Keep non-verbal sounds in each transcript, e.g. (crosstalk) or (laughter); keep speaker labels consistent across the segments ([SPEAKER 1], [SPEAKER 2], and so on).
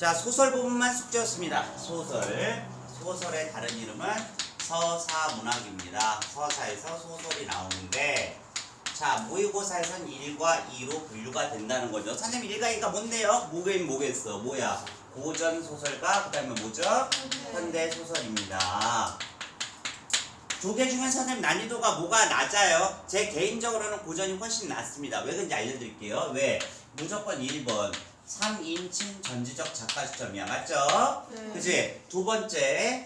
[SPEAKER 1] 자, 소설 부분만 숙제였습니다. 소설. 소설의 다른 이름은 서사문학입니다. 서사에서 소설이 나오는데, 자, 모의고사에선 1과 2로 분류가 된다는 거죠. 선생님 1과 2가 뭔데요? 뭐긴 뭐겠어? 뭐야? 고전 소설과 그 다음에 뭐죠? 현대 소설입니다. 두 개 중에 선생님 난이도가 뭐가 낮아요? 제 개인적으로는 고전이 훨씬 낫습니다. 왜 그런지 알려드릴게요. 왜? 무조건 1번. 3인칭 전지적 작가 시점이야. 맞죠?
[SPEAKER 2] 네.
[SPEAKER 1] 그지? 두 번째.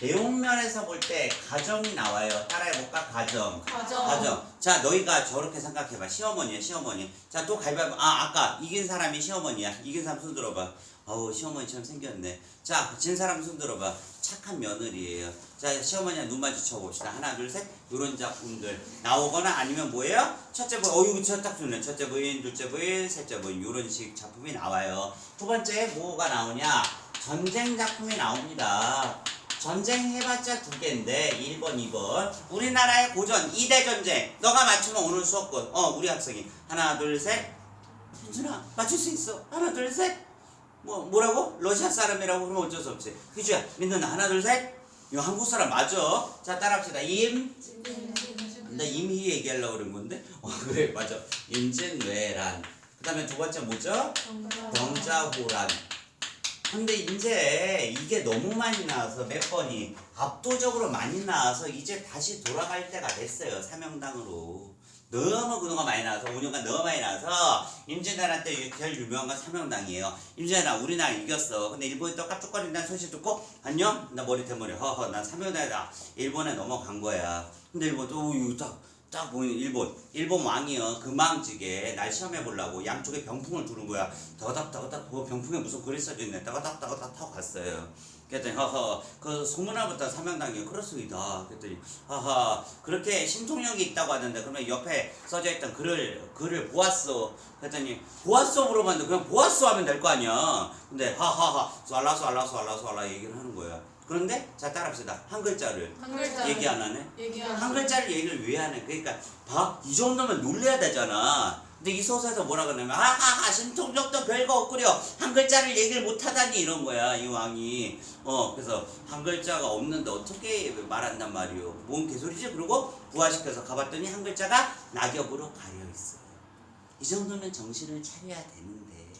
[SPEAKER 1] 내용면에서 볼 때 가정이 나와요. 따라해볼까? 가정.
[SPEAKER 2] 가정.
[SPEAKER 1] 가정. 자, 너희가 저렇게 생각해봐. 시어머니야, 시어머니. 자, 또 가위바위보. 아, 아까 이긴 사람이 시어머니야. 이긴 사람 손 들어봐. 어우, 시어머니처럼 생겼네. 자, 진 사람 손 들어봐. 착한 며느리예요. 자, 시어머니랑 눈 마주쳐 봅시다. 하나, 둘, 셋. 요런 작품들 나오거나 아니면 뭐예요? 첫째 부인, 어유 저딱 좋네. 첫째 부인, 둘째 부인, 셋째 부인. 요런 식 작품이 나와요. 두 번째, 뭐가 나오냐? 전쟁 작품이 나옵니다. 전쟁 해봤자 두 개인데 1번, 2번. 우리나라의 고전 2대 전쟁. 너가 맞추면 오늘 수업권. 어, 우리 학생이 하나, 둘, 셋. 현준아, 맞출 수 있어. 하나, 둘, 셋. 뭐 뭐라고? 러시아 사람이라고 그러면 어쩔 수 없지. 희주야, 민준아 하나, 둘, 셋. 이거 한국 사람 맞아. 자, 따라합시다. 임. 나 임희 얘기하려고 그런 건데. 어, (laughs) 그래, 맞아. 임진왜란. 그 다음에 두 번째 뭐죠? 병자호란. 근데 이제 이게 너무 많이 나와서 몇 번이 압도적으로 많이 나와서 이제 다시 돌아갈 때가 됐어요 사명당으로 너무 그동안 많이 나와서 5년간 너무 많이 나와서 임진왜란 때 제일 유명한 건 사명당이에요. 임진왜란 우리나라 이겼어. 근데 일본이 또 깝죽거린다는 소식 듣고 안녕? 나 머리 대머리 허허 난 사명당이다. 일본에 넘어간 거야. 근데 일본 또 이거 딱딱 보면 일본. 일본 왕이요. 금왕직에 날 시험해 보려고 양쪽에 병풍을 두는 거야. 그 병풍에 무슨 글이 써져 있네. 더덕 타고 갔어요 그랬더니 허허 그 소문화부터 사명당이 그렇습니다 그랬더니 하하 그렇게 신통력이 있다고 하는데 그러면 옆에 써져 있던 글을 글을 보았어 그랬더니 보았어 물어봤는데 그냥 보았어 하면 될 거 아니야 근데 하하하 쏴라 쏴라 쏴라 쏴라 얘기를 하는 거야 그런데 자 따라합시다 한 글자를
[SPEAKER 2] 한 글자.
[SPEAKER 1] 얘기 안 하네
[SPEAKER 2] 얘기하는.
[SPEAKER 1] 한 글자를 얘기를 왜 하네? 그러니까 봐, 이 정도면 놀래야 되잖아. 근데 이 소설에서 뭐라 그러냐면 아하하 신통력도 별거 없구려. 한 글자를 얘기를 못하다니 이런 거야 이 왕이. 어 그래서 한 글자가 없는데 어떻게 말한단 말이오. 뭔 개소리지? 그리고 부화시켜서 가봤더니 한 글자가 낙엽으로 가려 있어요 이 정도면 정신을 차려야 되는데.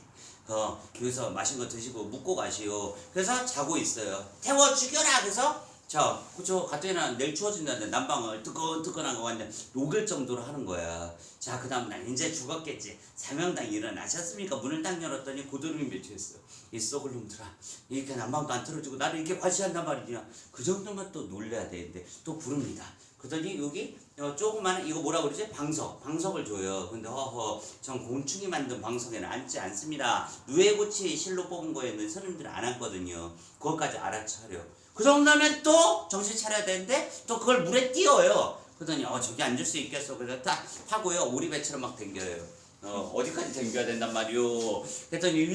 [SPEAKER 1] 어 여기서 맛있는 거 드시고 묵고 가시오. 그래서 자고 있어요. 태워 죽여라. 그래서 자 그쵸. 갔더니 내일 추워진다는데 난방을 뜨끈뜨끈한 거 완전 녹을 정도로 하는 거야. 자 그 다음 날 이제 죽었겠지. 사명당 일어나셨습니까? 문을 딱 열었더니 고드름이 맺혀있어. 이 썩을 놈들아. 이렇게 난방도 안 틀어주고 나를 이렇게 과시한단 말이냐. 그 정도면 또 놀래야 되는데 또 부릅니다. 그러더니 여기 어, 조그마한 이거 뭐라 그러지? 방석. 방석을 줘요. 근데 허허 전 곤충이 만든 방석에는 앉지 않습니다. 누에고치 실로 뽑은 거에는 스님들은 안 앉거든요. 그것까지 알아차려 그 정도면 또 정신 차려야 되는데 또 그걸 물에 띄워요. 그러더니 어 저기 앉을 수 있겠어. 그래서 딱 하고요. 오리배처럼 막 댕겨요. 어, 어디까지 댕겨야 된단 말이오. 그랬더니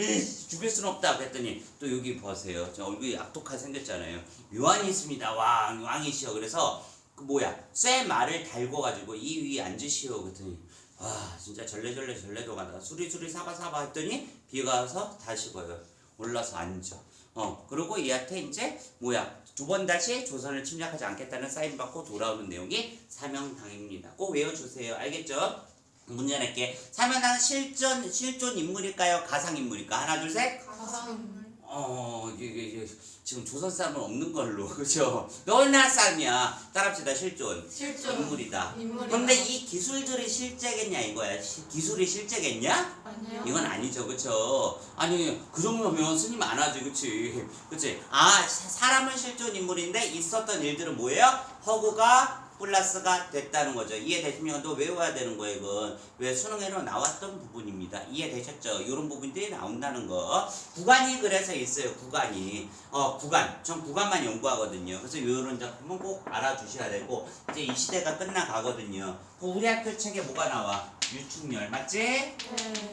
[SPEAKER 1] 죽일 순 없다. 그랬더니 또 여기 보세요. 저 얼굴이 악독하게 생겼잖아요. 요한이 있습니다. 왕 왕이시여. 그래서 그 뭐야? 쇠 말을 달고 가지고 이 위에 앉으시오. 그랬더니 와 진짜 절레절레 절레도 가다. 수리수리 사바사바 했더니 비가 와서 다시 거요 올라서 앉아. 어 그리고 얘한테 이제 뭐야 두 번 다시 조선을 침략하지 않겠다는 사인 받고 돌아오는 내용이 사명당입니다. 꼭 외워주세요. 알겠죠? 문제 낼게. 사명당은 실존 실존 인물일까요? 가상 인물일까? 하나 둘 셋.
[SPEAKER 2] 가상.
[SPEAKER 1] 어이 게, 이게, 이게 지금 조선 사람은 없는 걸로 (laughs) 그죠? 너나 사람이야 따라합시다 실존
[SPEAKER 2] 실존.
[SPEAKER 1] 인물이다.
[SPEAKER 2] 인물이다.
[SPEAKER 1] 근데 이 기술들이 실제겠냐 이거야 시- 기술이 실제겠냐?
[SPEAKER 2] 아니요.
[SPEAKER 1] 이건 아니죠 그쵸? 아니 그 정도면 스님 안 하지 그치? 그치? 아 사- 사람은 실존 인물인데 있었던 일들은 뭐예요? 허구가 플러스가 됐다는 거죠. 이해되시면 또 외워야 되는 거예요, 이건. 왜 수능에는 나왔던 부분입니다. 이해되셨죠? 이런 부분들이 나온다는 거. 구간이 그래서 있어요, 구간이. 어, 구간. 전 구간만 연구하거든요. 그래서 이런 작품은 꼭 알아주셔야 되고, 이제 이 시대가 끝나가거든요. 그 우리 학교 책에 뭐가 나와? 유충렬, 맞지?
[SPEAKER 2] 네.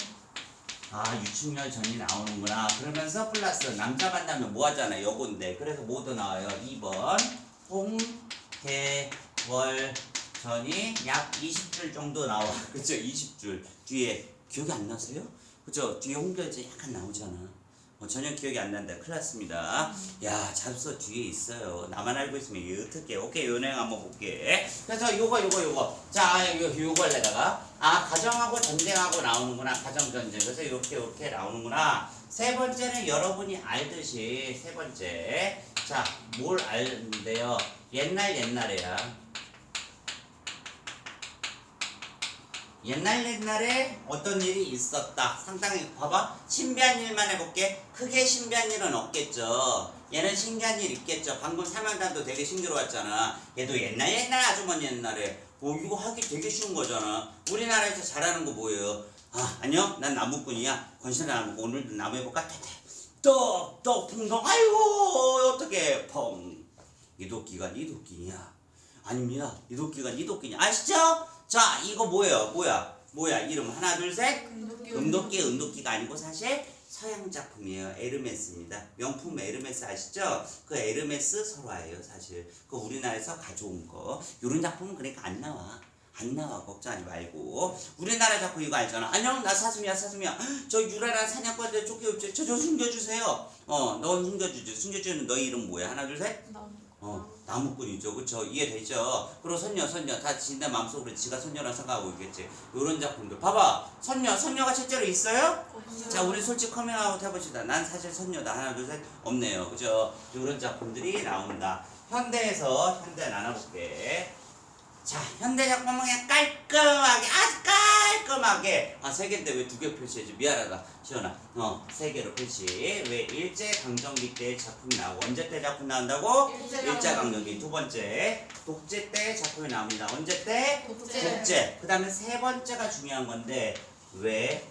[SPEAKER 1] 아 유충렬 전이 나오는구나 그러면서 플러스 남자 만나면 뭐 하잖아 요건데 그래서 뭐도 나와요 2번 홍 개 월 전이 약 20줄 정도 나와 (laughs) 그쵸 20줄 뒤에 기억이 안 나세요? 그쵸 뒤에 전 약간 나오잖아 어, 전혀 기억이 안 난다. 큰일 났습니다. 야, 잡서 뒤에 있어요. 나만 알고 있으면 어떡해. 오케이, 요네 한번 볼게. 그래서 요거, 요거, 요거. 자, 요, 요걸 내다가, 아, 가정하고 전쟁하고 나오는구나. 가정 전쟁. 그래서 이렇게, 이렇게 나오는구나. 세 번째는 여러분이 알듯이, 세 번째. 자, 뭘 알는데요? 옛날, 옛날에야. 옛날 옛날에 어떤 일이 있었다. 상당히 봐봐. 신비한 일만 해볼게. 크게 신비한 일은 없겠죠. 얘는 신기한 일 있겠죠. 방금 사명단도 되게 신기로웠잖아. 얘도 옛날 옛날 아주머니 옛날에. 뭐 이거 하기 되게 쉬운 거잖아. 우리나라에서 잘하는 거 뭐예요? 아 안녕. 난 나무꾼이야. 권신의 나무꾼. 오늘도 나무 해볼까? 떡떡 풍덩. 아이고 어떻게 펑. 이도끼가 이도끼냐? 아닙니다. 이도끼가 이도끼냐? 아시죠? 자, 이거 뭐예요? 뭐야? 뭐야? 이름 하나, 둘, 셋. 음도끼, 음도끼가 아니고 사실 서양 작품이에요. 에르메스입니다. 명품 에르메스 아시죠? 그 에르메스 설화예요, 사실. 그 우리나라에서 가져온 거. 이런 작품은 그러니까 안 나와. 안 나와 걱정하지 말고 우리나라 작품 이거 알잖아 안녕 나 사슴이야 사슴이야 (gasps) 저 유라라 사냥꾼한테 쫓겨오죠 저저 숨겨주세요 어넌 숨겨주지 숨겨주는 너희 이름 뭐야 하나 둘셋 어, 나무꾼이죠. 그쵸? 이해되죠? 그리고 선녀, 선녀. 다 지네 마음속으로 지가 선녀라 생각하고 있겠지. 요런 작품들. 봐봐. 선녀, 선녀가 실제로 있어요? 자, 우리 솔직히 커밍아웃 해봅시다. 난 사실 선녀다. 하나, 둘, 셋. 없네요. 그죠? 요런 작품들이 나온다. 현대에서 현대 나눠볼게. 자, 현대 작품은 그냥 깔끔하게, 아주 깔끔하게. 아, 세 개인데 왜 두 개 표시해지? 미안하다. 시원아. 어, 세 개로 표시. 왜 일제 강점기 때 작품이 나오고, 언제 때 작품 나온다고? 일제 강점기. 두 번째, 독재 때 작품이 나옵니다. 언제 때?
[SPEAKER 2] 독재.
[SPEAKER 1] 독재. 그 다음에 세 번째가 중요한 건데, 왜?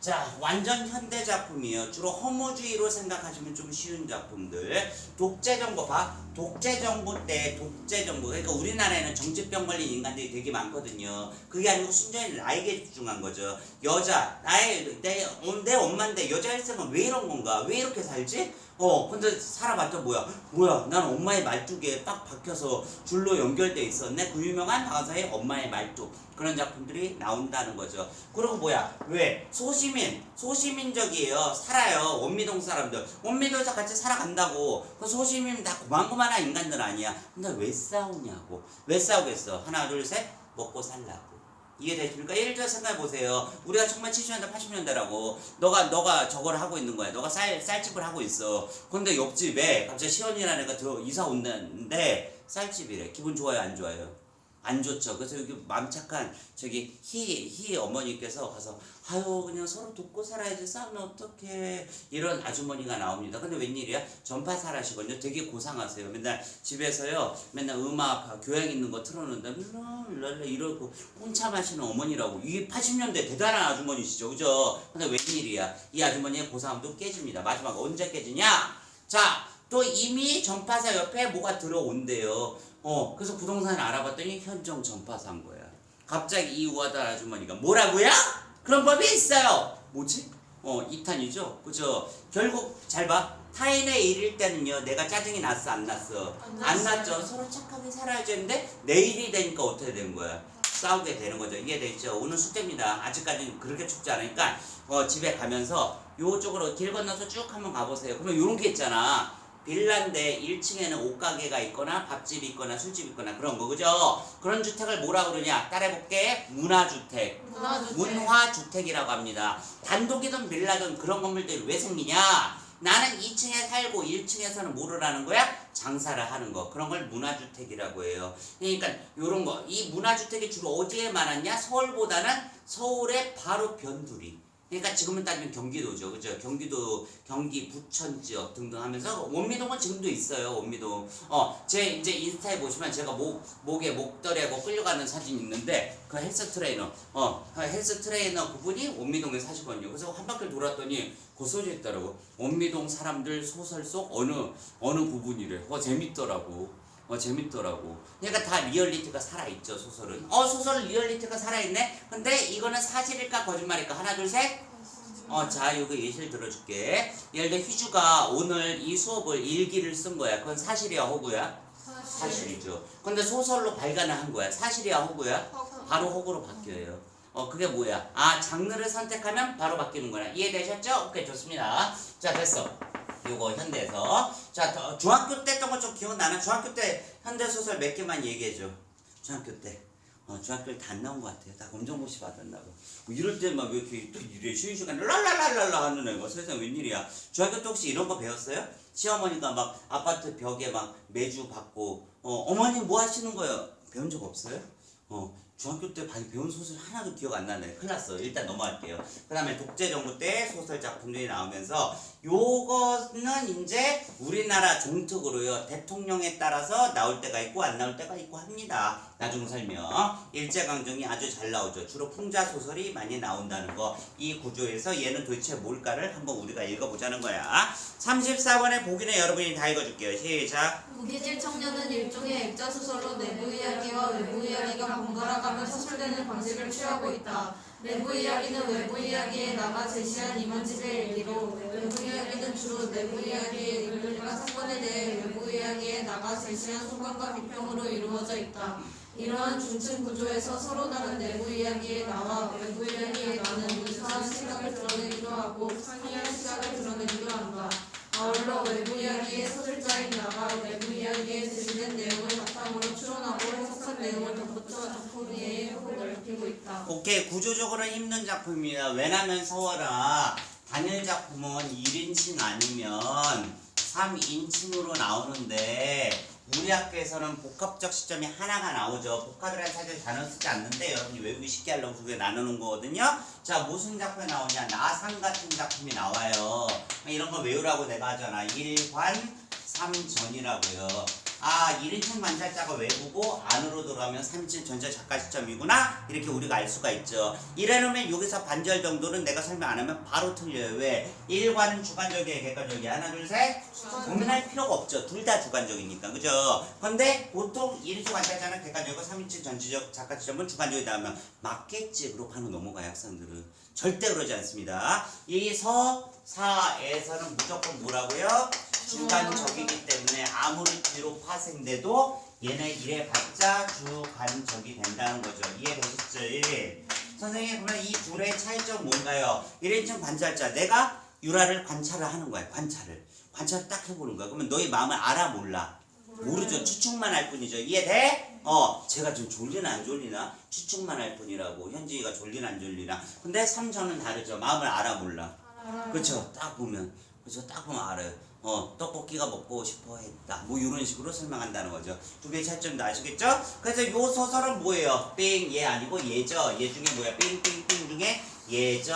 [SPEAKER 1] 자, 완전 현대 작품이에요. 주로 허무주의로 생각하시면 좀 쉬운 작품들. 독재 정부 봐. 독재 정부 때 독재 정부. 그러니까 우리나라에는 정치병 걸린 인간들이 되게 많거든요. 그게 아니고 순전히 나에게 집중한 거죠. 여자, 나의 내, 어, 내 엄마인데 여자 일생은 왜 이런 건가? 왜 이렇게 살지? 어, 근데 살아봤자 뭐야? 뭐야? 난 엄마의 말뚝에 딱 박혀서 줄로 연결돼 있었네. 그 유명한 가사의 엄마의 말뚝. 그런 작품들이 나온다는 거죠. 그리고 뭐야? 왜? 소시민, 소시민적이에요. 살아요. 원미동 사람들. 원미동에서 같이 살아간다고. 그 소시민 다 고만고만한 인간들 아니야. 근데 왜 싸우냐고. 왜 싸우겠어? 하나, 둘, 셋. 먹고 살라고. 이해되십니까? 예를 들어 생각해 보세요. 우리가 정말 70년대, 80년대라고. 너가 너가 저걸 하고 있는 거야. 너가 쌀 쌀집을 하고 있어. 근데 옆집에 갑자기 시연이라는 애가 들어 이사 온다는데 쌀집이래. 기분 좋아요, 안 좋아요? 안 좋죠. 그래서 여기 마음 착한 저기 희, 희 어머니께서 가서 아유 그냥 서로 돕고 살아야지 싸우면 어떡해 이런 아주머니가 나옵니다. 근데 웬일이야? 전파살하시거든요. 되게 고상하세요. 맨날 집에서요 맨날 음악 교양 있는 거 틀어놓는다 랄랄라 이러고 혼자 마시는 어머니라고 이게 80년대 대단한 아주머니시죠. 그죠? 근데 웬일이야? 이 아주머니의 고상함도 깨집니다. 마지막 언제 깨지냐? 자, 또 이미 전파사 옆에 뭐가 들어온대요. 어, 그래서 부동산을 알아봤더니 현정 전파사인 거야. 갑자기 이 우하다 아주머니가 뭐라고요? 그런 법이 있어요. 뭐지? 어, 이탄이죠. 그죠? 결국 잘 봐. 타인의 일일 때는요, 내가 짜증이 났어, 안 났어?
[SPEAKER 2] 안
[SPEAKER 1] 안. 났죠. 서로 착하게 살아야지 했는데 내일이 되니까 어떻게 된 거야? 싸우게 되는 거죠. 이해되죠? 오늘 숙제입니다. 아직까지는 그렇게 춥지 않으니까 어, 집에 가면서 요쪽으로 길 건너서 쭉 한번 가보세요. 그러면 요런 게 있잖아. 빌라인데 1층에는 옷가게가 있거나 밥집이 있거나 술집이 있거나 그런 거 그죠? 그런 주택을 뭐라 그러냐? 따라해볼게. 문화주택.
[SPEAKER 2] 문화주택.
[SPEAKER 1] 문화주택이라고 합니다. 단독이든 빌라든 그런 건물들이 왜 생기냐? 나는 2층에 살고 1층에서는 뭐를 하는 거야? 장사를 하는 거. 그런 걸 문화주택이라고 해요. 그러니까 요런 거. 이 문화주택이 주로 어디에 많았냐? 서울보다는 서울의 바로 변두리. 그러니까 지금은 따지면 경기도죠. 그죠? 경기도, 경기, 부천 지역 등등 하면서 원미동은 지금도 있어요. 원미동. 어, 제 이제 인스타에 보시면 제가 목, 목에 목덜이하고 끌려가는 사진이 있는데 그 헬스 트레이너, 어, 그 헬스 트레이너 그분이 원미동에 사시거든요. 그래서 한 바퀴 돌았더니 그 소리 있더라고. 원미동 사람들 소설 속 어느, 어느 부분이래. 어, 재밌더라고. 어 재밌더라고. 그러니까 다 리얼리티가 살아있죠 소설은. 어 소설 리얼리티가 살아있네. 근데 이거는 사실일까 거짓말일까 하나 둘 셋. 어, 자, 여기 예시를 들어줄게. 예를 들어, 희주가 오늘 이 수업을 일기를 쓴 거야. 그건 사실이야, 호구야? 사실 이죠. 근데 소설로 발간을 한 거야. 사실이야, 호구야? 바로 호구로 바뀌어요. 어 그게 뭐야? 아 장르를 선택하면 바로 바뀌는 거야. 이해되셨죠? 오케이 좋습니다. 자 됐어. 요거 현대에서 자 더- 중학교 때 했던 거 좀 기억나나? 중학교 때 현대 소설 몇 개만 얘기해줘. 중학교 때. 어, 중학교 때안 나온 것 같아요. 다 검정고시 받았나 봐. 뭐 이럴 때 막 왜 이렇게 또 이래 쉬는 시간에 랄랄랄랄라 하는 애가 세상 웬일이야. 중학교 때 혹시 이런 거 배웠어요? 시어머니가 막 아파트 벽에 막 매주 받고 어, 어머니 뭐 하시는 거예요? 배운 적 없어요? 어, 중학교 때 배운 소설 하나도 기억 안 나네. 큰일 났어. 일단 넘어갈게요. 그 다음에 독재정부 때 소설 작품들이 나오면서 요거는 이제 우리나라 종특으로요. 대통령에 따라서 나올 때가 있고 안 나올 때가 있고 합니다. 나중 설명. 일제강점기 아주 잘 나오죠. 주로 풍자 소설이 많이 나온다는 거. 이 구조에서 얘는 도대체 뭘까를 한번 우리가 읽어보자는 거야. 34번의 보기는 여러분이 다 읽어줄게요. 시작.
[SPEAKER 2] 무기질 청년은 일종의 액자 소설로 내부 이야기와 외부 이야기가 번갈아가며 서술되는 방식을 취하고 있다. 내부 이야기는 외부 이야기에 나가 제시한 이만집의 일기로 외부 이야기는 주로 내부 이야기의 인물과 사건에 대해 외부 이야기에 나가 제시한 소감과 비평으로 이루어져 있다. 이러한 중층 구조에서 서로 다른 내부 이야기에 나와 외부 이야기에 나는 유사한 시각을 드러내기도 하고 상이한 시각을 드러내기도 한다. 아울러 외부 이야기의 서술자인 나가 외부 이야기에 제시된 내용을 바탕으로 추론하고 내용을 덧붙여 작품 이해의 폭을 넓히고 있다.
[SPEAKER 1] 오케이 구조적으로 힘든 작품입니다. 왜냐면 서워라 단일 작품은 1인칭 아니면 3인칭으로 나오는데 우리 학교에서는 복합적 시점이 하나가 나오죠. 복합이라는 사실 단어 쓰지 않는데 여러분이 외우기 쉽게 하려고 두개 나누는 거거든요. 자 무슨 작품이 나오냐 나상 같은 작품이 나와요. 이런 거 외우라고 내가 하잖아. 일관 삼전이라고요. 아 1인칭 만살자가 외부고 안으로 들어가면 3인칭 전자 작가 시점이구나. 이렇게 우리가 알 수가 있죠. 이래놓으면 여기서 반절 정도는 내가 설명 안 하면 바로 틀려요. 왜? 1과는 주관적이에요. 객관적이에요 하나 둘셋. 고민할 필요가 없죠. 둘 다 주관적이니까. 그죠? 근데 보통 1인칭 만살자는 객관적이고 3인칭 전지적 작가 시점은 주관적이다 하면 맞겠지. 그러고 하는 넘어가요 학생들은 절대 그러지 않습니다 이 서사에서는 무조건 뭐라고요? 주관적이기 때문에 아무리 뒤로 파생돼도 얘네 이래 봤자 주관적이 된다는 거죠. 이해되셨죠? 예. 선생님 그러면 이 둘의 차이점 뭔가요? 1인칭 관찰자 내가 유라를 관찰을 하는 거야. 관찰을. 관찰을 딱 해보는 거야. 그러면 너의 마음을 알아 몰라? 모르죠. 추측만 할 뿐이죠. 이해돼? 어, 제가 좀 졸리나 안 졸리나? 추측만 할 뿐이라고. 현지가 졸리나 안 졸리나? 근데 삼전은 다르죠. 마음을 알아 몰라? 그렇죠. 딱 보면 그렇죠. 딱 보면 알아요. 어 떡볶이가 먹고 싶어 했다. 뭐 이런 식으로 설명한다는 거죠. 두 개의 차이점도 아시겠죠? 그래서 요 소설은 뭐예요? 삥 얘 아니고 얘죠. 얘 중에 뭐야? 삥 삥 삥 중에 얘죠.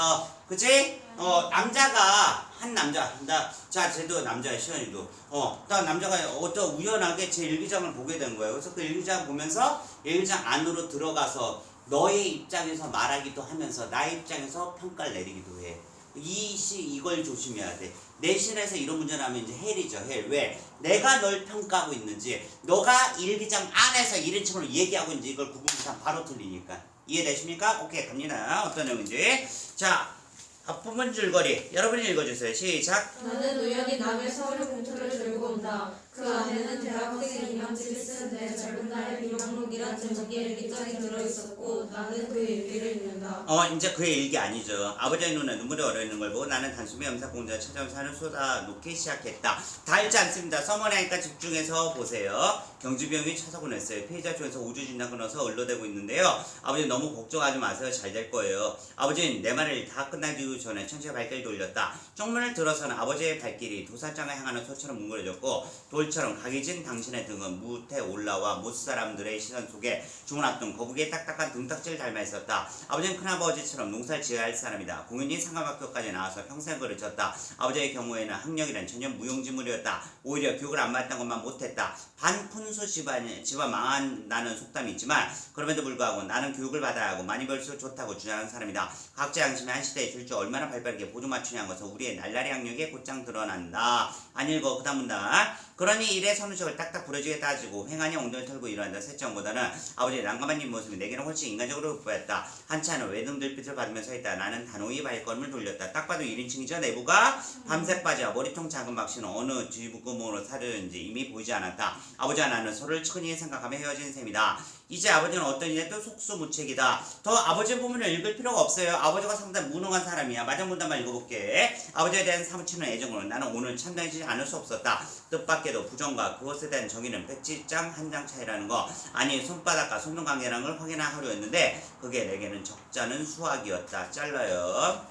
[SPEAKER 1] 그치? 어 남자가 한 남자 나자 쟤도 남자야 시연이도 어딱 남자가 어떤 우연하게 제 일기장을 보게 된 거예요. 그래서 그 일기장 보면서 일기장 안으로 들어가서 너의 입장에서 말하기도 하면서 나의 입장에서 평가를 내리기도 해. 이시 이걸 조심해야 돼. 내신에서 이런 문제 나면 이제 헬이죠 헬. 왜? 내가 널 평가하고 있는지 너가 일기장 안에서 1인칭으로 얘기하고 있는지 이걸 구분해서 바로 틀리니까 이해되십니까? 오케이 갑니다. 어떤 내용인지 자 앞부분 줄거리 여러분이 읽어주세요. 시작.
[SPEAKER 2] 나는 우연히 남의 서울의 공투를 들고 온다. 그 안에는 대학생 이만집이 쓴 내 젊은 날의 비망록이란 제목의 일기장이 들어있었고 나는 그 일기를 읽는다.
[SPEAKER 1] 어 이제 그의 일기 아니죠. 아버지의 눈에 눈물이 얼어있는 걸 보고 나는 단숨에 염사공자 찾아온 산을 쏟아놓기 시작했다. 다 읽지 않습니다. 써머니니까 집중해서 보세요. 경주병이 쳐서곤 했어요. 피해자 쪽에서 우주 진단 끊어서 언로되고 있는데요. 아버지 너무 걱정하지 마세요. 잘 될 거예요. 아버지는 내 말을 다 끝나기 전에 천천히 발길을 돌렸다. 쪽문을 들어서는 아버지의 발길이 도살장을 향하는 소처럼 뭉그러졌고 돌처럼 각이진 당신의 등은 무태 올라와 못 사람들의 시선 속에 주문앞둔 거북이의 딱딱한 등딱지를 닮아 있었다. 아버지는 큰아버지처럼 농사를 지어야 할 사람이다. 공연히 상가학교까지 나와서 평생 그르쳤다. 아버지의 경우에는 학력이란 전혀 무용지물이었다. 오히려 교육을 안 받았던 것만 못했다. 반푼수 집안, 집안 망한다는 속담이 있지만 그럼에도 불구하고 나는 교육을 받아야 하고 많이 벌수록 좋다고 주장하는 사람이다. 각자 양심이 한 시대에 줄줄 얼마나 발빠르게 보조 맞추냐는 것은 우리의 날라리 학력에 곧장 드러난다. 안 읽어 그 다음 문단. 그러니 일의 선우적을 딱딱 부러지게 따지고 횡하니 엉덩이를 털고 일어난다 세정보다는 아버지의 난감한 뒷 모습이 내게는 훨씬 인간적으로 돋보였다. 한참을 외등들빛을 받으면서 있다. 나는 단호히 발걸음을 돌렸다. 딱 봐도 1인칭이죠 내부가 밤색 바지와 머리통 작은 막시는 어느 쥐구멍으로 사려는지 이미 보이지 않았다. 아버지와 나는 서로를 천히 생각하며 헤어진 셈이다. 이제 아버지는 어떤 일에도 속수무책이다. 더 아버지 부분을 읽을 필요가 없어요. 아버지가 상당히 무능한 사람이야. 마장 문단만 읽어볼게. 아버지에 대한 사무치는 애정으로 나는 오늘 참담해지지 않을 수 없었다. 뜻밖에도 부정과 그것에 대한 정의는 백지장 한 장 차이라는 거. 아니 손바닥과 손등 관계라는 걸 확인하려 했는데 그게 내게는 적잖은 수학이었다. 잘라요.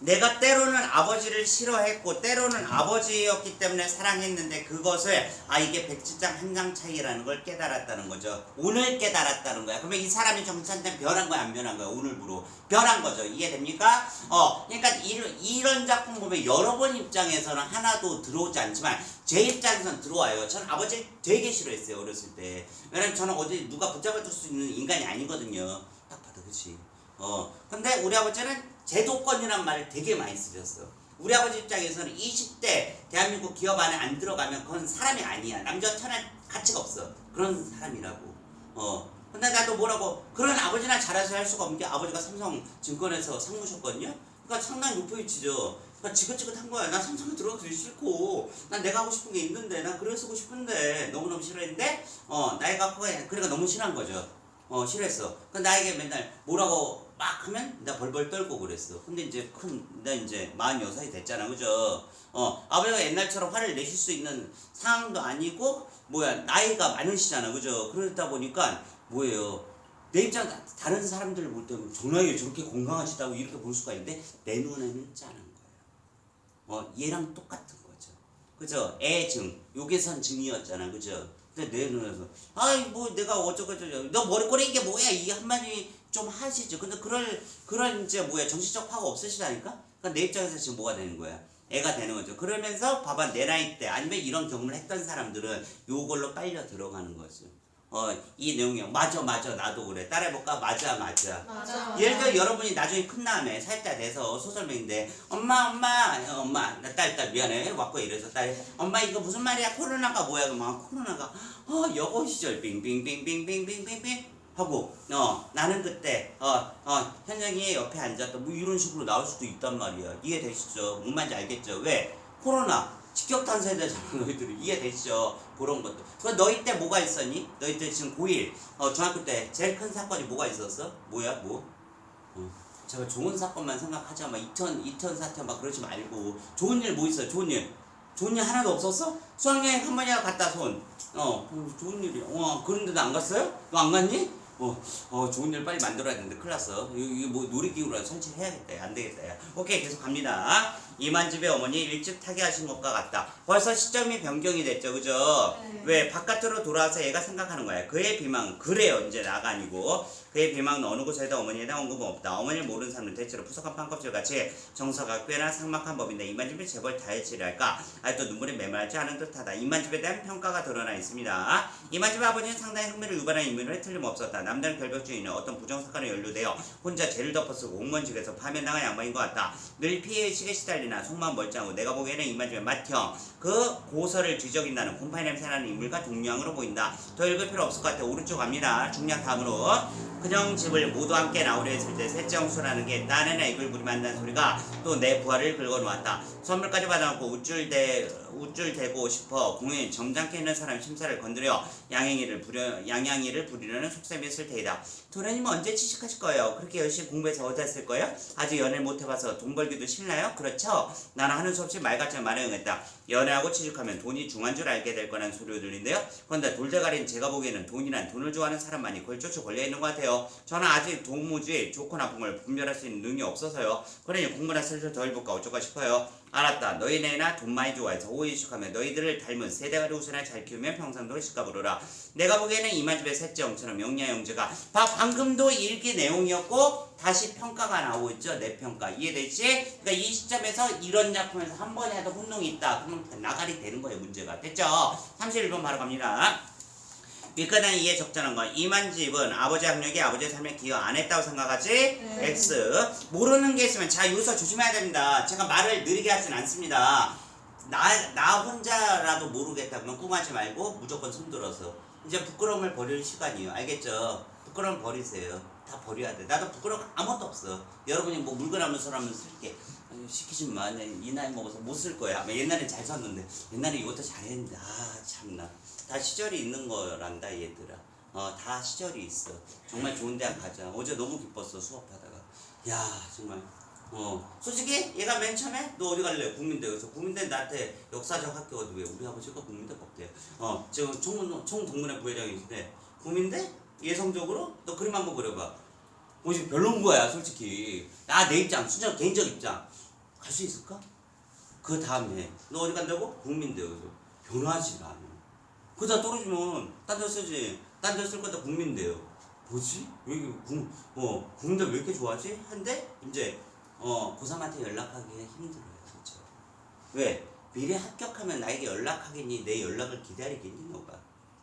[SPEAKER 1] 내가 때로는 아버지를 싫어했고 때로는 아버지였기 때문에 사랑했는데 그것을 아 이게 백지장 한 장 차이라는 걸 깨달았다는 거죠. 오늘 깨달았다는 거야. 그러면 이 사람이 정치한테 변한 거야 안 변한 거야 오늘부로 변한 거죠. 이해됩니까? 어 그러니까 이런, 이런 작품 보면 여러분 입장에서는 하나도 들어오지 않지만 제 입장에서는 들어와요. 저는 아버지를 되게 싫어했어요 어렸을 때. 왜냐면 저는 어디 누가 붙잡아줄 수 있는 인간이 아니거든요. 딱 봐도 그렇지. 어 근데 우리 아버지는 제도권이란 말을 되게 많이 쓰셨어. 우리 아버지 입장에서는 20대 대한민국 기업 안에 안 들어가면 그건 사람이 아니야. 남자 천할 가치가 없어. 그런 사람이라고. 어. 근데 나도 뭐라고 그런 아버지나 잘해서 할 수가 없는 게 아버지가 삼성 증권에서 상무셨거든요. 그러니까 상당히 높은 위치죠. 그러니까 지긋지긋한 거야. 나 삼성에 들어가기 싫고, 난 내가 하고 싶은 게 있는데, 난 글을 쓰고 싶은데 너무너무 싫어했는데, 어 나이가 커가 그러니까 너무 싫어한 거죠. 어 싫어했어. 그 나에게 맨날 뭐라고 막 하면 나 벌벌 떨고 그랬어. 근데 이제 큰, 나 이제 46이 됐잖아. 그죠? 어, 아버지가 옛날처럼 화를 내실 수 있는 상황도 아니고, 뭐야, 나이가 많으시잖아. 그죠? 그러다 보니까, 뭐예요. 내 입장, 다른 사람들 볼 때는 전화에 저렇게 건강하시다고 이렇게 볼 수가 있는데, 내 눈에는 짠한 거예요. 어, 얘랑 똑같은 거죠. 그죠? 애증. 요게선 증이었잖아. 그죠? 근데 내 눈에서, 아이, 뭐, 내가 어쩌고저쩌고, 너 머리 꼬리 이게 뭐야? 이 한마디 좀 하시죠. 근데 그럴, 그런 이제 뭐야, 정신적 파가 없으시다니까? 그러니까 내 입장에서 지금 뭐가 되는 거야? 애가 되는 거죠. 그러면서 봐봐, 내 나이 때, 아니면 이런 경험을 했던 사람들은 요걸로 빨려 들어가는 거죠. 어, 이 내용이, 맞아, 맞아, 나도 그래. 따라해볼까? 맞아, 맞아.
[SPEAKER 2] 맞아
[SPEAKER 1] 예를 들어 여러분이 나중에 큰 다음에 살때 돼서 소설명인데 엄마 엄마 어, 엄마 나 딸 딸 미안해 왔고 이래서 딸이 엄마 이거 무슨 말이야 코로나가 뭐야 그러면 코로나가 어 여고 시절 빙빙빙빙빙빙빙빙 하고 어 나는 그때 어어 현정이 옆에 앉았다 뭐 이런 식으로 나올 수도 있단 말이야. 이해되시죠? 뭔 말인지 알겠죠? 왜? 코로나 직격탄 세대잖아 (laughs) 너희들이 이해되시죠? 그런 것도 그 너희 때 뭐가 있었니? 너희 때 지금 고1 어 중학교 때 제일 큰 사건이 뭐가 있었어? 뭐야? 뭐? 어, 제가 좋은 사건만 생각하자. 막 이천 이천 사태 막 그러지 말고. 좋은 일 뭐 있어요 좋은 일. 좋은 일 하나도 없었어? 수학여행 한 번이나 갔다 손어 어, 좋은 일이 어 그런데도 안 갔어요? 너 안 갔니 어, 어 좋은 일 빨리 만들어야 되는데 큰일 났어. 이거, 이거 뭐 놀이기구라도 설치해야겠다 안 되겠다 야. 오케이 계속 갑니다 이만집의 어머니 일찍 타계하신 것과 같다 벌써 시점이 변경이 됐죠 그죠
[SPEAKER 2] 네.
[SPEAKER 1] 왜 바깥으로 돌아와서 얘가 생각하는 거야. 그의 비망 그래요 이제 나가 아니고 그의 비망은 어느 곳에도 어머니에 대한 언급은 없다. 어머니를 모르는 사람은 대체로 푸석한 판껍질 같이 정서가 꽤나 삭막한 법인데 이만집이 재벌 다해치랄까 아직도 눈물이 메말지 않은 듯하다. 이만집에 대한 평가가 드러나 있습니다. 이만집의 아버지는 상당히 흥미를 유발한 인물에 틀림없었다. 남다른 결벽주의는 어떤 부정사건에 연루되어 혼자 죄를 덮어쓰고 공무원직에서 파면당한 양반인 것 같다. 늘 피해의식에 시달리 나 속만 멀쩡하고 내가 보기에는 이만집의 맏형 그 고서를 뒤적인다는 곰팡이 냄새나는 인물과 동료형으로 보인다. 더 읽을 필요 없을 것 같아. 오른쪽 갑니다. 중략 다음으로 그냥 집을 모두 함께 나오려 했을 때 셋째 형수라는 게 딴에나 이글 부림한다는 소리가 또 내 부하를 긁어놓았다. 선물까지 받아놓고 우쭐대 우쭐대고 싶어 공연 점잖게 있는 사람 심사를 건드려 양양이를 부려 양양이를 부리려는 속셈이 있을 테이다. 도련님 언제 취직하실 거예요? 그렇게 열심히 공부해서 했을 거예요? 아직 연애를 못 해봐서 돈 벌기도 싫나요? 그렇죠? 나는 하는 수 없이 말 같지 말에 응했다. 연애하고 취직하면 돈이 중한 줄 알게 될 거라는 소리가 들린데요. 그런데 돌대가리는 제가 보기에는 돈이란 돈을 좋아하는 사람만이 걸쫓고 걸려 있는 것 같아요. 저는 아직 도무지 좋고 나쁜 걸 분별할 수 있는 능이 없어서요. 그러니 공부나 슬슬 더 해볼까 어쩌까 싶어요. 알았다. 너희네나 돈 많이 좋아해서 호의식하면 너희들을 닮은 세대가리 우선을 잘 키우면 평상도로 시가부르라. 내가 보기에는 이만집의 셋째 형처럼 영야 형제가 바, 방금도 일기 내용이었고 다시 평가가 나오고 있죠. 내 평가 이해되지? 그러니까 이 시점에서 이런 작품에서 한 번이라도 혼동이 있다. 그러면 나가리 되는 거예요. 문제가 됐죠? 31번 바로 갑니다. 밀가단 이해 적절한 건 이만집은 아버지 학력이 아버지의 삶에 기여 안 했다고 생각하지?
[SPEAKER 2] 네.
[SPEAKER 1] X 모르는 게 있으면 자 여기서 조심해야 됩니다. 제가 말을 느리게 하진 않습니다. 나, 나 혼자라도 모르겠다 그러면 꿍하지 말고 무조건 손들어서 이제 부끄러움을 버릴 시간이에요. 알겠죠? 부끄러움 버리세요. 다 버려야 돼. 나도 부끄러움 아무것도 없어. 여러분이 뭐 물건 하면 서라면 쓸게. 시키지 마. 내이 나이 먹어서 못 쓸 거야. 옛날엔 잘 썼는데 옛날에 이것도 잘했는데 아 참나. 다 시절이 있는 거란다 얘들아. 어, 다 시절이 있어. 정말 좋은 대학 가자. 어제 너무 기뻤어 수업하다가. 야 정말. 어 솔직히 얘가 맨 처음에 너 어디 갈래? 국민대 그래서 국민대 나한테 역사적 학교 어디 왜 우리 아버지가 국민대 법대. 어 지금 총 총동문회 부회장이신데 국민대 예성적으로 너 그림 한번 그려봐. 뭐 지금 별론 거야 솔직히. 나 내 입장 순전 개인적 입장 갈 수 있을까? 그 다음에 너 어디 간다고? 국민대 그래서 변하지 않아. 그러다 떨어지면 딴 데 쓰지. 딴 데 쓸 거다 국민대요. 뭐지? 왜 국, 어, 국민대 왜 이렇게 좋아하지? 한데 이제 어 고3한테 연락하기 힘들어요 진짜. 왜? 미리 합격하면 나에게 연락하겠니? 내 연락을 기다리겠니 너가?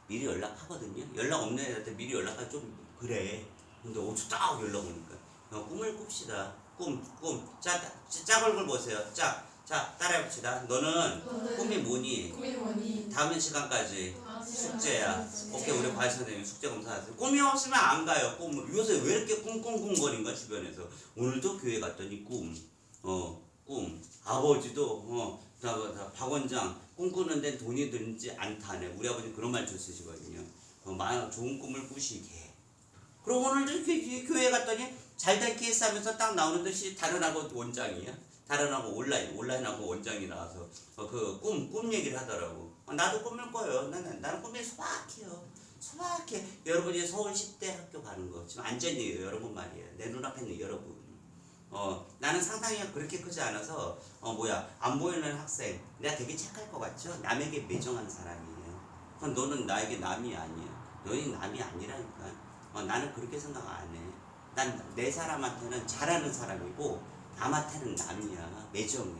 [SPEAKER 1] 미리 연락하거든요. 연락 없는 애한테 미리 연락하기 좀 그래. 근데 어쩌 딱 연락 오니까 어, 꿈을 꿉시다. 꿈, 꿈. 자, 짜- 짝 얼굴 보세요. 짝. 자, 따라해봅시다. 너는 꿈이 뭐니?
[SPEAKER 2] 꿈이 뭐니?
[SPEAKER 1] 다음 시간까지
[SPEAKER 2] 아,
[SPEAKER 1] 숙제야. 오케이 우리 과외 선생님 숙제 검사하세요. 꿈이 없으면 안 가요. 꿈을 요새 왜 이렇게 꿍꿍꿍거린가 주변에서 오늘도 교회 갔더니 꿈. 어 꿈. 아버지도 어. 다, 다, 박 원장 꿈꾸는 데는 돈이 들지 않다네. 우리 아버지 그런 말좀 쓰시거든요. 어, 마, 좋은 꿈을 꾸시게. 그럼 오늘도 교- 교회 갔더니 잘된 케이스 하면서 딱 나오는 듯이 다른 학원 원장이야. 학원 온라인, 온라인 학원 원장이 나와서 어, 그 꿈, 꿈 얘기를 하더라고. 어, 나도 꿈을 꿔요. 나는, 나는 꿈이 소박해요. 소박해. 여러분이 서울 10대 학교 가는 거. 지금 안전이에요. 여러분 말이에요. 내 눈앞에 있는 여러분. 어, 나는 상상이 그렇게 크지 않아서, 어, 뭐야, 안 보이는 학생. 내가 되게 착할 것 같죠? 남에게 매정한 사람이에요. 그럼 너는 나에게 남이 아니야. 너희 남이 아니라니까. 어, 나는 그렇게 생각 안 해. 난 내 사람한테는 잘하는 사람이고, 남한테는 남이야. 매정해.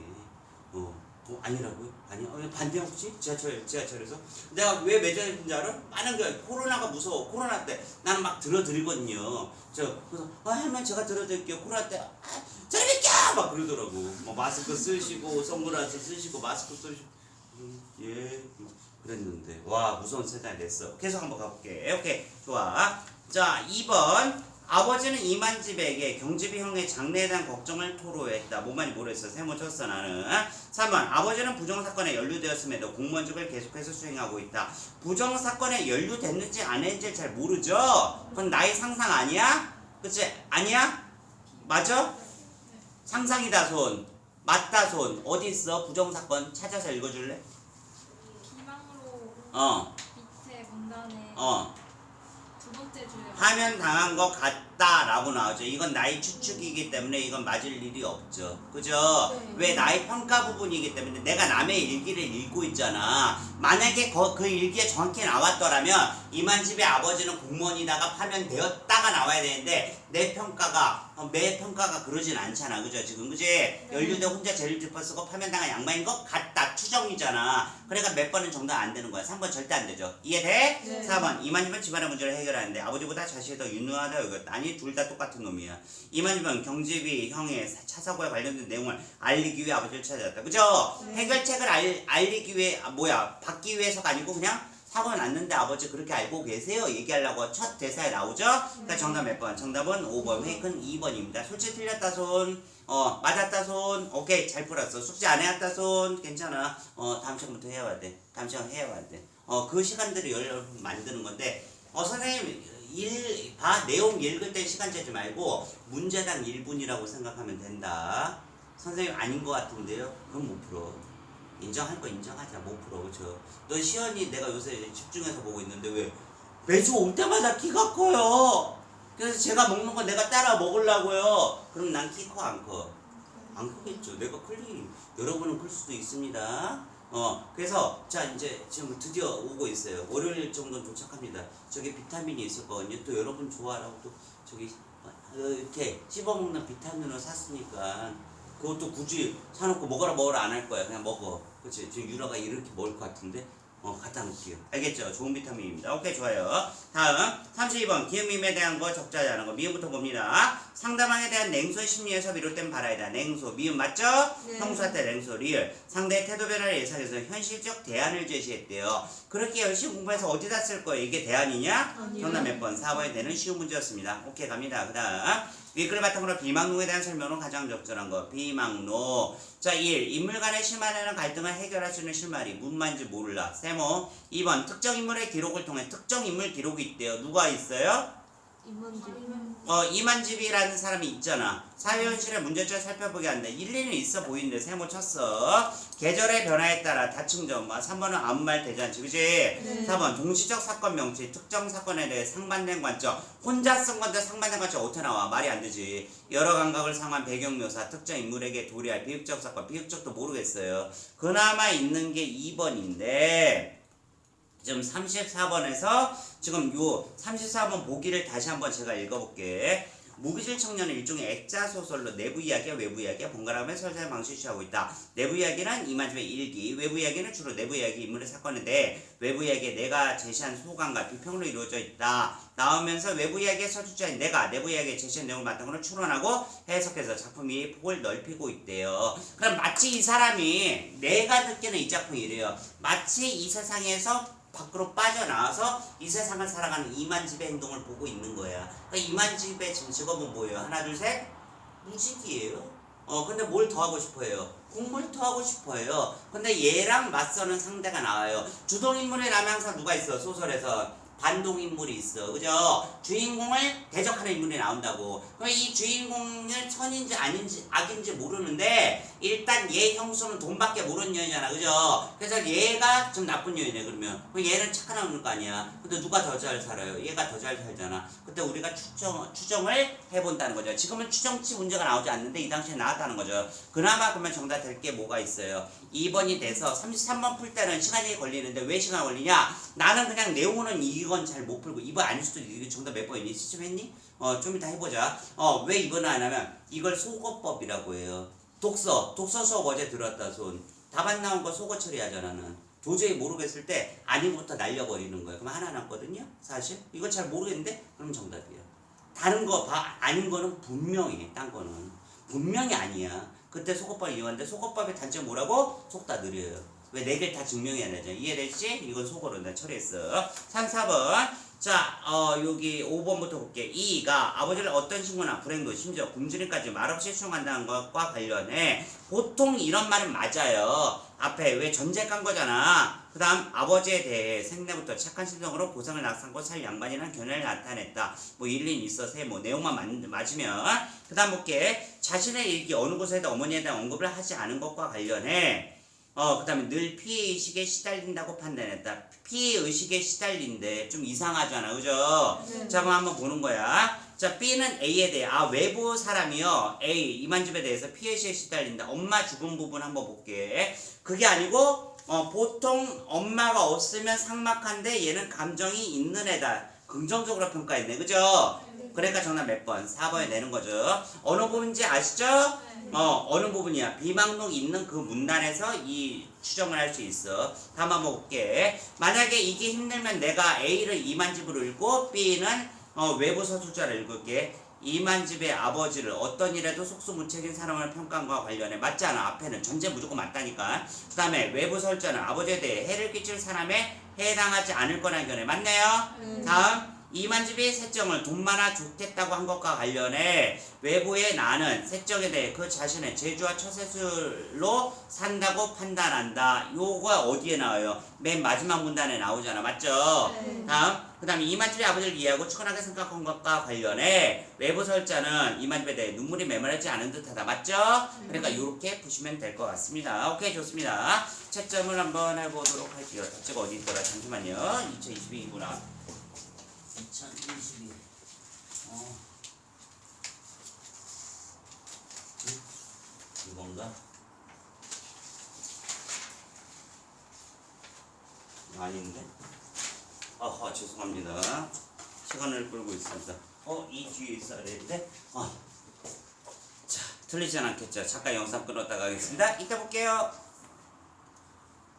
[SPEAKER 1] 어, 어 아니라고요? 아니야? 어, 반대 혹시? 지하철, 지하철에서? 내가 왜 매정했는지 알아? 많은 게 코로나가 무서워. 코로나 때 나는 막 들어드리거든요. 저, 그래서, 아, 할머니 제가 들어드릴게요. 코로나 때, 아, 저리 비켜! 막 그러더라고. 뭐 마스크 쓰시고, 선글라스 쓰시고, 마스크 쓰시고. 음, 예. 그랬는데. 와, 무서운 세상이 됐어. 계속 한번 가볼게. 오케이. 좋아. 자, 2번. 아버지는 이만집에게 경집이 형의 장래에 대한 걱정을 토로했다. 뭐만이 모르겠어. 세모 쳤어 나는. 3번. 아버지는 부정사건에 연루되었음에도 공무원직을 계속해서 수행하고 있다. 부정사건에 연루됐는지 안 했는지 잘 모르죠? 그건 나의 상상 아니야? 그치? 아니야? 맞아? 상상이다 손. 맞다 손. 어디 있어? 부정사건 찾아서 읽어줄래?
[SPEAKER 3] 비방으로
[SPEAKER 1] 어.
[SPEAKER 3] 밑에 문단에
[SPEAKER 1] 어.
[SPEAKER 3] 두 번째 줄에
[SPEAKER 1] 하면 당한 것 같다라고 나오죠. 이건 나의 추측이기 때문에 이건 맞을 일이 없죠. 그죠?
[SPEAKER 2] 네.
[SPEAKER 1] 왜 나의 평가 부분이기 때문에 내가 남의 일기를 읽고 있잖아. 만약에 거- 그 일기에 정확히 나왔더라면 이만집의 아버지는 공무원이다가 파면되었다가 나와야 되는데 내 평가가 어, 매 평가가 그러진 않잖아. 그죠? 지금 그지? 연루대 혼자 제일 짚어 쓰고 파면당한 양반인 것 같다. 추정이잖아. 그러니까 몇 번은 정답 안 되는 거야. 3번 절대 안 되죠. 이해돼?
[SPEAKER 2] 네.
[SPEAKER 1] 4번 이만희는 집안의 문제를 해결하는 데 아버지보다 자식이 더 유능하다 여겼다. 아니 둘 다 똑같은 놈이야. 이만희는 경제비 형의 사- 차 사고에 관련된 내용을 알리기 위해 아버지를 찾아왔다. 그죠?
[SPEAKER 2] 네.
[SPEAKER 1] 해결책을 알, 알리기 위해 아, 뭐야 받기 위해서가 아니고 그냥 사고가 났는데 아버지 그렇게 알고 계세요? 얘기하려고 첫 대사에 나오죠? 그러니까 정답 몇 번? 정답은 5번. 페이크는 2번입니다. 솔직히 틀렸다 손. 어 맞았다 손. 오케이 잘 풀었어. 숙제 안 해왔다 손. 괜찮아. 어 다음 시간부터 해와야 돼. 다음 시간 해와야 돼. 어 그 시간들을 여러분 만드는 건데 어 선생님 일, 봐 내용 읽을 때 시간 재지 말고 문제당 1분이라고 생각하면 된다. 선생님 아닌 것 같은데요? 그럼 못 풀어. 인정할 거 인정하자 못 풀어 그죠? 너 시연이 내가 요새 집중해서 보고 있는데 왜 매주 올 때마다 키가 커요. 그래서 제가 먹는 거 내가 따라 먹으려고요. 그럼 난 키 커 안 커? 안 크겠죠. 내가 클 리, 여러분은 클 수도 있습니다. 어, 그래서 자 이제 지금 드디어 오고 있어요. 월요일 정도는 도착합니다. 저기 비타민이 있을 거거든요. 또 여러분 좋아라고 또 저기 어, 이렇게 씹어먹는 비타민을 샀으니까 그것도 굳이 사놓고 먹어라 먹어라 안 할 거야. 그냥 먹어. 그치? 지금 유라가 이렇게 먹을 것 같은데 어 갖다 놓을게요. 알겠죠? 좋은 비타민입니다. 오케이 좋아요. 다음 32번 기음밈에 대한 거 적자지 않은 거 미음부터 봅니다. 상대방에 대한 냉소 심리에서 비롯된 바라이다. 냉소 미음 맞죠?
[SPEAKER 2] 네.
[SPEAKER 1] 형수한테 냉소 리을 상대의 태도 변화를 예상해서 현실적 대안을 제시했대요. 그렇게 열심히 공부해서 어디다 쓸 거예요? 이게 대안이냐?
[SPEAKER 2] 아니요.
[SPEAKER 1] 정답 몇 번? 4번에 되는 쉬운 문제였습니다. 오케이 갑니다. 그 다음 윗글 바탕으로 비망록에 대한 설명은 가장 적절한 거. 비망록. 자, 1. 인물 간의 실마리는 갈등을 해결할 수 있는 실마리. 문만지 몰라. 세모. 2번. 특정 인물의 기록을 통해 특정 인물 기록이 있대요. 누가 있어요?
[SPEAKER 2] 임원집.
[SPEAKER 1] 어, 이만집이라는 사람이 있잖아. 사회현실의 문제점을 살펴보게 한다. 일리는 있어 보이는데 세모 쳤어. 계절의 변화에 따라 다층점. 뭐 3번은 아무 말 않지. 그지?
[SPEAKER 2] 네.
[SPEAKER 1] 4번 동시적 사건 명치. 특정 사건에 대해 상반된 관점. 혼자 쓴 건데 상반된 관점 어떻게 나와? 말이 안 되지. 여러 감각을 상한 배경 묘사. 특정 인물에게 도리할 비극적 사건. 비극적도 모르겠어요. 그나마 있는 게 2번인데 지금 34번에서 지금 요 34번 보기를 다시 한번 제가 읽어볼게. 무기질 청년은 일종의 액자 소설로 내부 이야기와 외부 이야기가 번갈아가며 설사의 방식을 취하고 있다. 내부 이야기는 이만집의 일기, 외부 이야기는 주로 내부 이야기 인물의 사건인데 외부 이야기에 내가 제시한 소감과 비평으로 이루어져 있다. 나오면서 외부 이야기의 서술자인 내가 내부 이야기에 제시한 내용을 바탕으로 추론하고 해석해서 작품이 폭을 넓히고 있대요. 그럼 마치 이 사람이 내가 듣기는 이 작품이 이래요. 마치 이 세상에서 밖으로 빠져나와서 이 세상을 살아가는 이만집의 행동을 보고 있는 거야. 그러니까 이만집의 지금 직업은 뭐예요? 하나, 둘, 셋? 무직이에요. 어, 근데 뭘 더 하고 싶어요? 공부를 더 하고 싶어요. 근데 얘랑 맞서는 상대가 나와요. 나면 항상 누가 있어? 소설에서. 반동인물이 있어. 그죠? 주인공을 대적하는 인물이 나온다고. 그럼 이 주인공을 선인지 아닌지 악인지 모르는데 일단 얘 형수는 돈밖에 모르는 년이잖아. 그죠? 그래서 얘가 좀 나쁜 년이네 그러면. 그럼 얘는 착한 놈일 거 아니야. 근데 누가 더 잘 살아요? 얘가 더 잘 살잖아. 그때 우리가 추정, 추정을 해본다는 거죠. 지금은 추정치 문제가 나오지 않는데 이 당시에 나왔다는 거죠. 그나마 그러면 정답 될 게 뭐가 있어요? 2번이 돼서 33번 풀 때는 시간이 걸리는데 왜 시간 걸리냐? 나는 그냥 내용은 이건 잘 못 풀고 2번 아닐 수도 있고 정답 몇 번이니? 시점했니? 어, 좀 이따 해보자. 어, 왜 2번을 안 하면 이걸 속어법이라고 해요. 독서, 독서 수업 어제 들었다 손. 답 안 나온 거 속어 처리하잖아 나는. 도저히 모르겠을 때 아니부터 날려버리는 거예요. 그럼 하나 남거든요. 사실 이건 잘 모르겠는데 그럼 정답이에요. 다른 거 봐, 아닌 거는 분명히 딴 거는 분명히 아니야. 그때 속어법 이용하는데 속어법의 단점 뭐라고? 속다 느려요. 왜 네 개를 다 증명해야 되죠? 이해됐지? 이건 속어로 내가 처리했어. 3, 4번. 자, 어, 여기 5번부터 볼게. 2가 아버지를 어떤 신고나 불행도 심지어 굶주림까지 말없이 수용한다는 것과 관련해 보통 이런 말은 맞아요. 앞에 왜 전제 깐 거잖아. 그 다음 아버지에 대해 생내부터 착한 심정으로 보상을 낙상고 살 양반이라는 견해를 나타냈다. 뭐 일리는 있어서 해. 뭐 내용만 맞, 맞으면. 그 다음 볼게. 자신의 일기 어느 곳에도 어머니에 대한 언급을 하지 않은 것과 관련해 어, 그 다음에 늘 피해의식에 시달린다고 판단했다. 피해의식에 시달린데 좀 이상하잖아. 그죠?
[SPEAKER 2] 네.
[SPEAKER 1] 자, 그럼 한번 보는 거야. 자, B는 A에 대해, 아, 외부 사람이요. A, 이만집에 대해서 피해의식에 시달린다. 엄마 죽은 부분 한번 볼게. 그게 아니고, 어, 보통 엄마가 없으면 삭막한데 얘는 감정이 있는 애다. 긍정적으로 평가했네. 그죠? 그러니까 정답 몇 번? 4번에 내는 거죠. 어느 부분인지 아시죠? 어, 어느 부분이야? 비망록 있는 그 문단에서 이 추정을 할 수 있어. 한번 볼게. 만약에 이게 힘들면 내가 A를 이만집으로 읽고 B는 어, 외부 서술자를 읽을게. 이만집의 아버지를 어떤 일에도 속수무책인 사람을 평가한 것과 관련해 맞잖아. 앞에는 전제 무조건 맞다니까. 그 다음에 외부 설자는 아버지에 대해 해를 끼칠 사람에 해당하지 않을 거라는 견해 맞나요?
[SPEAKER 2] 네.
[SPEAKER 1] 다음 이만집이 세정을 돈 많아 좋겠다고 한 것과 관련해 외부의 나는 세정에 대해 그 자신의 재주와 처세술로 산다고 판단한다. 요거 어디에 나와요? 맨 마지막 문단에 나오잖아. 맞죠?
[SPEAKER 2] 네.
[SPEAKER 1] 다음 그 다음에 이만집이 아버지를 이해하고 축원하게 생각한 것과 관련해 외부 설자는 이만집에 대해 눈물이 메마르지 않은 듯하다. 맞죠? 그러니까 이렇게 보시면 될 것 같습니다. 오케이 좋습니다. 채점을 한번 해보도록 할게요. 답지가 어디 있더라? 잠시만요. 2022구나. 2022. 어. 응? 이건가? 아닌데? 아하 죄송합니다. 시간을 끌고 있습니다. 어, 이 뒤에 있어야. 어. 자, 틀리진 않겠죠. 잠깐 영상 끊었다가 하겠습니다. 이따 볼게요.